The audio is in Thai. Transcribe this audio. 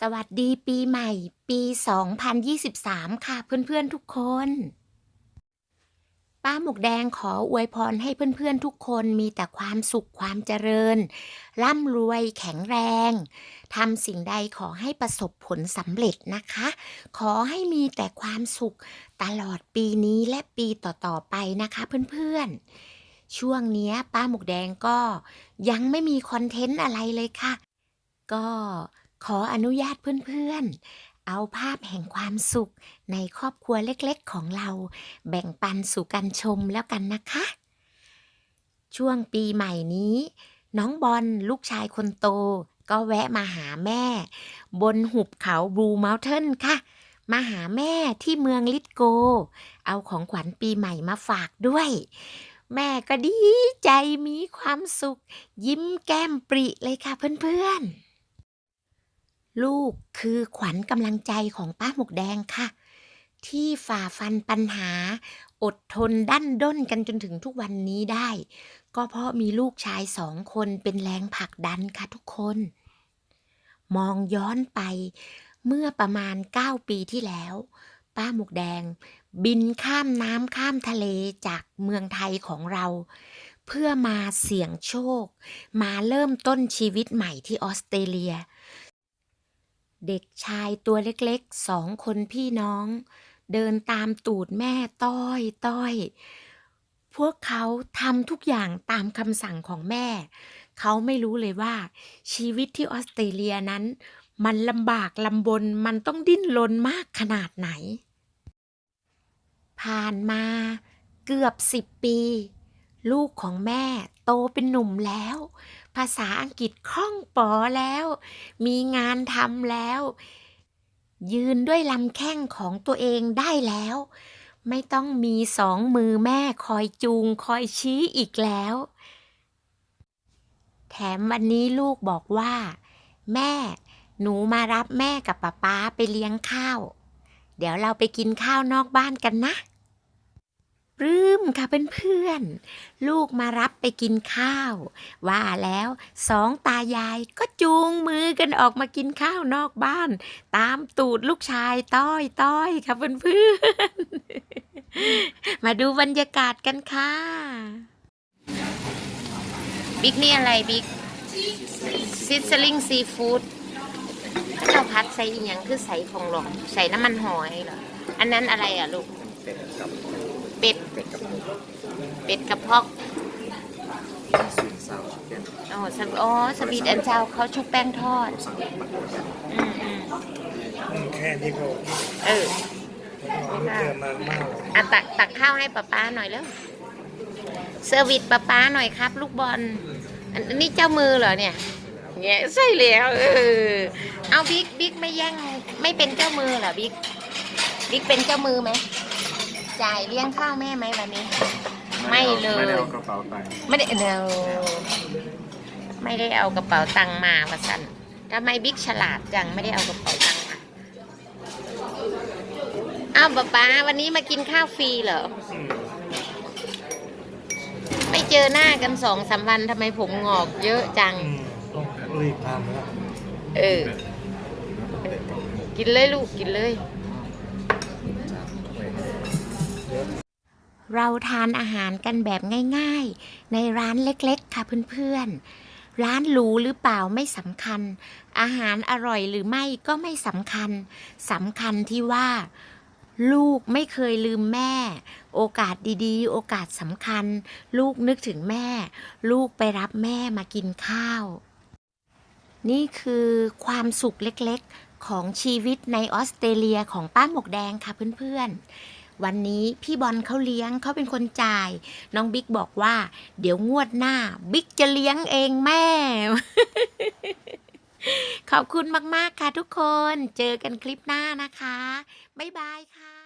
สวัสดีปีใหม่ ปี 2023 ค่ะเพื่อนๆทุกคน ป้าหมกแดงขออวยพรให้เพื่อนๆทุกคนมีแต่ความสุขความเจริญ ร่ำรวยแข็งแรงทำสิ่งใดขอให้ประสบผลสำเร็จนะคะ ขอให้มีแต่ความสุขตลอดปีนี้และปีต่อๆไปนะคะเพื่อนๆช่วงนี้ป้าหมกแดงก็ยังไม่มีคอนเทนต์อะไรเลยค่ะ ก็ ขออนุญาตเพื่อนๆ เอาภาพแห่งความสุขในครอบครัวเล็กๆของเรา แบ่งปันสู่กันชมแล้วกันนะคะ ช่วงปีใหม่นี้ น้องบอลลูกชายคนโต ก็แวะมาหาแม่ บนหุบเขาบลูเมลเทนค่ะ มาหาแม่ที่เมืองลิทโก เอาของขวัญปีใหม่มาฝากด้วยแม่ก็ดีใจมีความสุข ยิ้มแก้มปริเลยค่ะเพื่อนๆ ลูกคือขวัญกำลังใจของป้าหมวกแดงค่ะ ที่ฝ่าฟันปัญหา อดทนดั้นด้นกันจนถึงทุกวันนี้ได้ ก็เพราะมีลูกชายสองคนเป็นแรงผลักดันค่ะทุกคน มองย้อนไปเมื่อประมาณ 9 ปีที่แล้ว ป้าหมวกแดง บินข้ามน้ำข้ามทะเลจากเมืองไทยของเรา เพื่อมาเสี่ยงโชค มาเริ่มต้นชีวิตใหม่ที่ออสเตรเลีย เด็กชายตัวเล็กๆสองคนพี่น้อง เดินตามตูดแม่ต้อยต้อย พวกเขาทำทุกอย่างตามคำสั่งของแม่ เขาไม่รู้เลยว่า ชีวิตที่ออสเตรเลียนั้น มันลำบากลำบนมันต้องดิ้นรนมากขนาดไหน ผ่านมาเกือบสิบปี ลูกของแม่โตเป็นหนุ่มแล้ว ภาษาอังกฤษคล่องปอแล้ว มีงานทำแล้ว ยืนด้วยลำแข้งของตัวเองได้แล้ว ไม่ต้องมีสองมือแม่คอยจูงคอยชี้อีกแล้ว แถมวันนี้ลูกบอกว่า แม่หนูมารับแม่กับป๊าป๊าไปเลี้ยงข้าว เดี๋ยวเราไปกินข้าวนอกบ้านกันนะ ปลื้มค่ะเพื่อนๆ ลูกมารับไปกินข้าว ว่าแล้วสองตายายก็จูงมือกันออกมากินข้าวนอกบ้าน ตามตูดลูกชายต้อยต้อยค่ะเพื่อนๆ มาดูบรรยากาศกันค่ะ บิ๊กนี่อะไรบิ๊กซิสลิงซีฟู้ดข้าวผัดใส่อีหยังคือใส่ของหลอกใส่น้ำมันหอยเหรอ อันนั้นอะไรอะลูก เป็ดกับเป็ดเป็ดกับหมูเป็ดกระเพาะสวีทซาวชิคเก้นอ๋อสวอ๋อสวีทแอนเจ้าเขาชุบแป้งทอด สั่งมาหมดแล้วอืมอืมอืมแค่นี้ก็เออผมไม่เจอนานมากอะตักตักข้าวให้ป๊าป๊าหน่อยแล้วเซอร์วิสป๊าป๊าหน่อยครับ ลูกบอลอันอันนี้เจ้ามือเหรอเนี่ยเนี่ยใช่แล้วเออเอาบิ๊กบิ๊กไม่แย่งไม่เป็นเจ้ามือเหรอบิ๊กบิ๊กเป็นเจ้ามือไหม จ่ายเลี้ยงข้าวแม่ไหมวันนี้ ไม่เลย ไม่ได้เอากระเป๋าตังค์ไม่ได้เนไม่ได้เอากระเป๋าตังค์มาประสันทำไมบิ๊กฉลาดจังไม่ได้เอากระเป๋าตังค์มาอ้าวป๊าป๊าวันนี้มากินข้าวฟรีเหรอ อืมไม่เจอหน้ากันสองสามวันทำไมผมงอกเยอะจัง อืมต้องรีบทำแล้ว เออ กินเลยลูกกินเลย เราทานอาหารกันแบบง่ายๆ ในร้านเล็กๆ ค่ะเพื่อนๆ ร้านหรูหรือเปล่าไม่สำคัญ อาหารอร่อยหรือไม่ก็ไม่สำคัญสำคัญที่ว่า ลูกไม่เคยลืมแม่ โอกาสดีๆ โอกาสสำคัญ ลูกนึกถึงแม่ ลูกไปรับแม่มากินข้าว นี่คือความสุขเล็กๆ ของชีวิตในออสเตรเลียของป้าหมวกแดงค่ะเพื่อนๆ วันนี้พี่บอลเขาเลี้ยงเขาเป็นคนจ่าย น้องบิ๊กบอกว่า เดี๋ยวงวดหน้า บิ๊กจะเลี้ยงเองแม่ ขอบคุณมาก ๆ ค่ะทุกคน เจอกันคลิปหน้านะคะ บ๊ายบายค่ะ